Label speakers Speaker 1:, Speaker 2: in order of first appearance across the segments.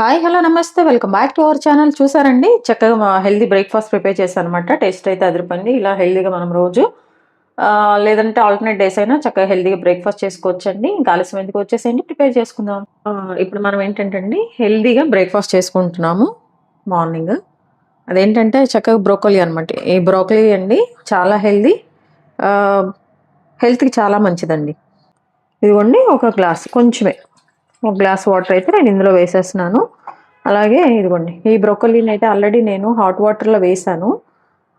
Speaker 1: Hi hello నమస్తే. Welcome back to our channel. చూసారండి? చక్కగా హెల్దీ బ్రేక్ఫాస్ట్ ప్రిపేర్ చేశాను అనమాట టేస్ట్ అయితే అదిరిపోయింది. ఇలా హెల్దీగా మనం రోజు లేదంటే ఆల్టర్నేట్ డేస్ అయినా చక్కగా హెల్దీగా బ్రేక్ఫాస్ట్ చేసుకోవచ్చండి. ఇంకా ఆలస్యం ఎందుకు వచ్చేసేయండి? ప్రిపేర్ చేసుకుందాం. ఇప్పుడు మనం ఏంటంటే అండి హెల్దీగా బ్రేక్ఫాస్ట్ చేసుకుంటున్నాము మార్నింగ్. అదేంటంటే చక్కగా బ్రోకలీ అనమాట ఈ బ్రోకలీ అండి చాలా హెల్దీ. హెల్త్కి చాలా మంచిదండి. ఇదిగోండి ఒక గ్లాస్. కొంచెమే. ఒక గ్లాస్ వాటర్ అయితే నేను ఇందులో వేసేస్తున్నాను. అలాగే ఇదిగోండి ఈ బ్రొక్కలీని అయితే ఆల్రెడీ నేను హాట్ వాటర్లో వేసాను.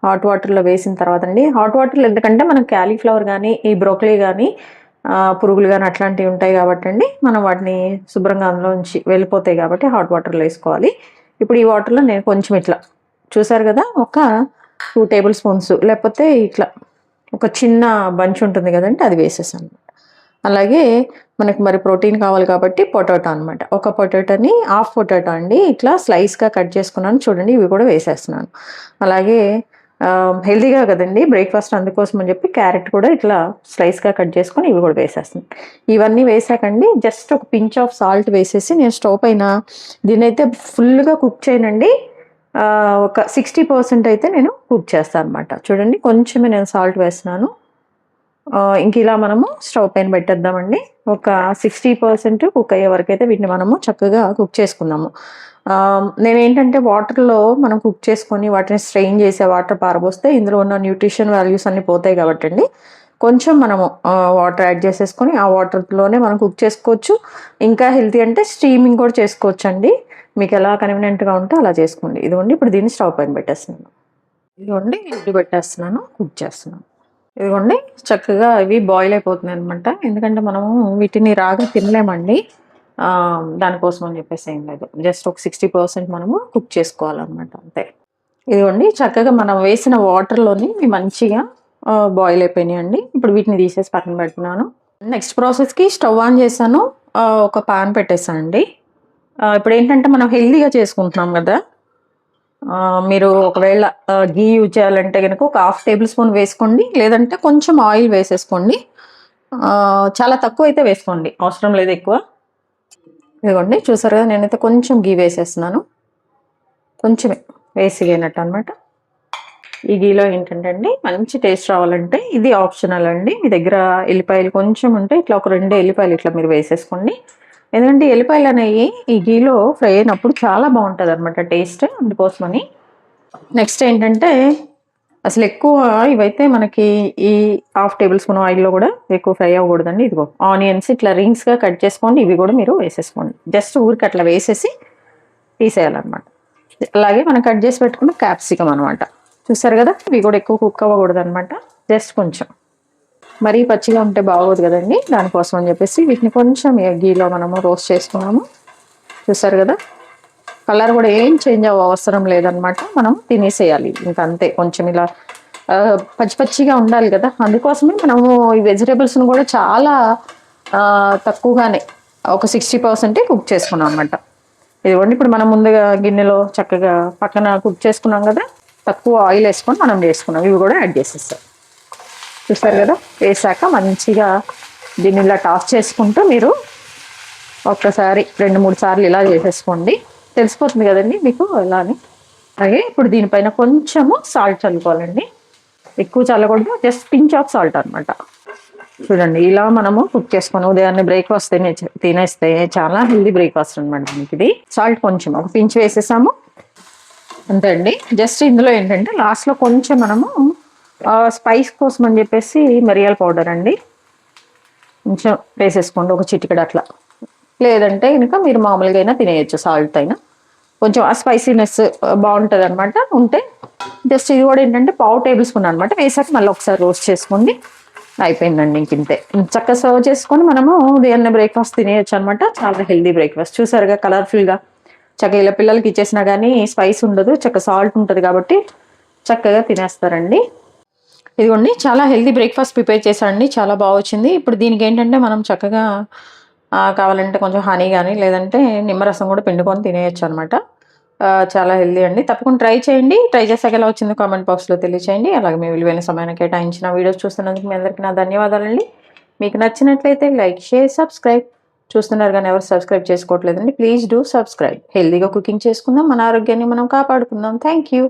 Speaker 1: హాట్ వాటర్లో వేసిన తర్వాత అండి హాట్ వాటర్లో ఎందుకంటే మనం క్యాలీఫ్లవర్ కానీ ఈ బ్రోకలీ కానీ పురుగులు కానీ అట్లాంటివి ఉంటాయి కాబట్టి అండి మనం వాటిని శుభ్రంగా అందులోంచి వెళ్ళిపోతాయి కాబట్టి హాట్ వాటర్లో వేసుకోవాలి. ఇప్పుడు ఈ వాటర్లో నేను కొంచెం ఇట్లా చూసారు కదా ఒక టూ టేబుల్ స్పూన్స్ లేకపోతే ఇట్లా ఒక చిన్న బంచ్ ఉంటుంది కదండి అది వేసేసాను. అలాగే మనకు మరి ప్రోటీన్ కావాలి కాబట్టి పొటాటో అనమాట ఒక పొటాటోని హాఫ్ పొటాటో అండి. ఇట్లా స్లైస్గా కట్ చేసుకున్నాను. చూడండి ఇవి కూడా వేసేస్తున్నాను. అలాగే హెల్తీగా కదండి. బ్రేక్ఫాస్ట్ అందుకోసం అని చెప్పి క్యారెట్ కూడా ఇట్లా స్లైస్గా కట్ చేసుకొని ఇవి కూడా వేసేస్తున్నాను. ఇవన్నీ వేసాకండి జస్ట్ ఒక పించ్ ఆఫ్ సాల్ట్ వేసేసి నేను స్టవ్ పైన దీని అయితే ఫుల్గా కుక్ చేయనండి. ఒక సిక్స్టీ పర్సెంట్ అయితే నేను కుక్ చేస్తాను అనమాట చూడండి కొంచెమే నేను సాల్ట్ వేస్తున్నాను. ఇంక ఇలా మనము స్టవ్ పైన పెట్టేద్దామండి. ఒక సిక్స్టీ పర్సెంట్ కుక్ అయ్యే వరకు అయితే వీటిని మనము చక్కగా కుక్ చేసుకుందాము. నేనేంటంటే వాటర్లో మనం కుక్ చేసుకొని వాటిని స్ట్రెయిన్ చేసే వాటర్ పారబోస్తే ఇందులో ఉన్న న్యూట్రిషన్ వాల్యూస్ అన్నీ పోతాయి కాబట్టి అండి కొంచెం మనము వాటర్ యాడ్ చేసేసుకొని ఆ వాటర్లోనే మనం కుక్ చేసుకోవచ్చు. ఇంకా హెల్తీ అంటే స్టీమింగ్ కూడా చేసుకోవచ్చు అండి మీకు ఎలా కన్వీనియంట్గా ఉంటే అలా చేసుకోండి. ఇదిగోండి ఇప్పుడు దీన్ని స్టవ్ పైన పెట్టేస్తున్నాను. ఇదిగోండి ఇది పెట్టేస్తున్నాను కుక్ చేస్తున్నాను. ఇదిగోండి చక్కగా ఇవి బాయిల్ అయిపోతుంది అనమాట ఎందుకంటే మనము వీటిని రాగా తినలేమండి. దానికోసం అని చెప్పేసి ఏం లేదు. జస్ట్ ఒక సిక్స్టీ పర్సెంట్ మనము కుక్ చేసుకోవాలన్నమాట అంతే. ఇదిగోండి చక్కగా మనం వేసిన వాటర్లోని మంచిగా బాయిల్ అయిపోయినాయి అండి ఇప్పుడు వీటిని తీసేసి పక్కన పెడుతున్నాను. నెక్స్ట్ ప్రాసెస్కి స్టవ్ ఆన్ చేశాను. ఒక పాన్ పెట్టేసాను అండి ఇప్పుడు ఏంటంటే మనం హెల్తీగా చేసుకుంటున్నాం కదా మీరు ఒకవేళ గీ యూజ్ చేయాలంటే కనుక ఒక హాఫ్ టేబుల్ స్పూన్ వేసుకోండి. లేదంటే కొంచెం ఆయిల్ వేసేసుకోండి. చాలా తక్కువ అయితే వేసుకోండి. అవసరం లేదు ఎక్కువ. ఇదిగోండి చూసారు కదా నేనైతే కొంచెం గీ వేసేస్తున్నాను. కొంచెమే వేసి వేయనట్టు అనమాట ఈ గీలో ఏంటంటే అండి మంచి టేస్ట్ రావాలంటే ఇది ఆప్షనల్ అండి. మీ దగ్గర ఎల్లిపాయలు కొంచెం ఉంటే ఇట్లా ఒక రెండు ఎల్లిపాయలు ఇట్లా మీరు వేసేసుకోండి. ఎందుకంటే ఎల్లిపాయలు అనేవి ఈ గీలో ఫ్రై అయినప్పుడు చాలా బాగుంటుంది అనమాట టేస్ట్ అందుకోసమని. నెక్స్ట్ ఏంటంటే అసలు ఎక్కువ ఇవైతే మనకి ఈ హాఫ్ టేబుల్ స్పూన్ ఆయిల్లో కూడా ఎక్కువ ఫ్రై అవ్వకూడదండి. ఇదిగో ఆనియన్స్ ఇట్లా రింగ్స్గా కట్ చేసుకోండి ఇవి కూడా మీరు వేసేసుకోండి. జస్ట్ ఊరికి అట్లా వేసేసి తీసేయాలన్నమాట. అలాగే మనం కట్ చేసి పెట్టుకున్న క్యాప్సికమ్ అనమాట చూసారు కదా? ఇవి కూడా ఎక్కువ కుక్ అవ్వకూడదు అనమాట జస్ట్ కొంచెం. మరీ పచ్చిగా ఉంటే బాగోదు కదండి. దానికోసం అని చెప్పేసి వీటిని కొంచెం గీలో మనము రోస్ట్ చేసుకున్నాము. చూసారు కదా? కలర్ కూడా ఏం చేంజ్ అవ్వ అవసరం లేదనమాట మనం తినేసేయాలి. ఇంకా అంతే. కొంచెం ఇలా పచ్చి పచ్చిగా ఉండాలి కదా? అందుకోసమే మనము ఈ వెజిటేబుల్స్ని కూడా చాలా తక్కువగానే ఒక సిక్స్టీ పర్సెంటే కుక్ చేసుకున్నాం అనమాట ఇదిగోండి. ఇప్పుడు మనం ముందుగా గిన్నెలో చక్కగా పక్కన కుక్ చేసుకున్నాం కదా? తక్కువ ఆయిల్ వేసుకొని మనం చేసుకున్నాం. ఇవి కూడా యాడ్ చేసేస్తాం. చూస్తారు కదా? వేసాక మంచిగా దీన్ని ఇలా టాస్ చేసుకుంటూ మీరు ఒక్కసారి రెండు మూడు సార్లు ఇలా చేసేసుకోండి. తెలిసిపోతుంది కదండి మీకు ఎలా అని? అలాగే ఇప్పుడు దీనిపైన కొంచెము సాల్ట్ చల్లుకోవాలండి. ఎక్కువ చల్లకూడదు జస్ట్ పించ్ ఆఫ్ సాల్ట్ అనమాట చూడండి ఇలా మనము కుక్ చేసుకొని ఉదయాన్నే బ్రేక్ఫాస్ట్ తినే తినేస్తే చాలా హెల్దీ బ్రేక్ఫాస్ట్ అనమాట మనకి ఇది. సాల్ట్ కొంచెం ఒక పించ్ వేసేసాము. అంతే అండి. జస్ట్ ఇందులో ఏంటంటే లాస్ట్లో కొంచెం మనము స్పైస్ కోసం అని చెప్పేసి మిరియాల పౌడర్ అండి. కొంచెం వేసేసుకోండి ఒక చిటికెడు అట్లా. లేదంటే ఇంకా మీరు మామూలుగా అయినా తినేయచ్చు సాల్ట్ అయినా. కొంచెం ఆ స్పైసీనెస్ బాగుంటుంది అనమాట ఉంటే జస్ట్ ఇది కూడా ఏంటంటే పావు టేబుల్ స్పూన్ అనమాట వేసాక మళ్ళీ ఒకసారి రోస్ట్ చేసుకోండి. అయిపోయిందండి ఇంకింతే చక్కగా సర్వ్ చేసుకొని మనము ఉదయాన్నే బ్రేక్ఫాస్ట్ తినేయచ్చు అనమాట చాలా హెల్దీ బ్రేక్ఫాస్ట్ చూసారుగా కలర్ఫుల్గా చక్కగా ఇలా పిల్లలకి ఇచ్చేసినా కానీ స్పైస్ ఉండదు చక్కగా సాల్ట్ ఉంటుంది కాబట్టి చక్కగా తినేస్తారండి. ఇదిగోండి చాలా హెల్తీ బ్రేక్ఫాస్ట్ ప్రిపేర్ చేశాడండి చాలా బాగా వచ్చింది. ఇప్పుడు దీనికి ఏంటంటే మనం చక్కగా కావాలంటే కొంచెం హనీ కానీ లేదంటే నిమ్మరసం కూడా పిండుకొని తినేయచ్చు అనమాట చాలా హెల్దీ అండి. తప్పకుండా ట్రై చేయండి. ట్రై చేసాక ఎలా వచ్చిందో కామెంట్ బాక్స్లో తెలియచేయండి. అలాగే మీ విలువైన సమయాన్ని కేటాయించిన వీడియోస్ చూస్తున్నందుకు మీ అందరికీ నా ధన్యవాదాలండి. మీకు నచ్చినట్లయితే లైక్ షేర్ సబ్స్క్రైబ్ చూస్తున్నారు కానీ ఎవరు సబ్స్క్రైబ్ చేసుకోవట్లేదండి ప్లీజ్ డూ సబ్స్క్రైబ్ హెల్దీగా కుకింగ్ చేసుకుందాం మన ఆరోగ్యాన్ని మనం కాపాడుకుందాం. Thank you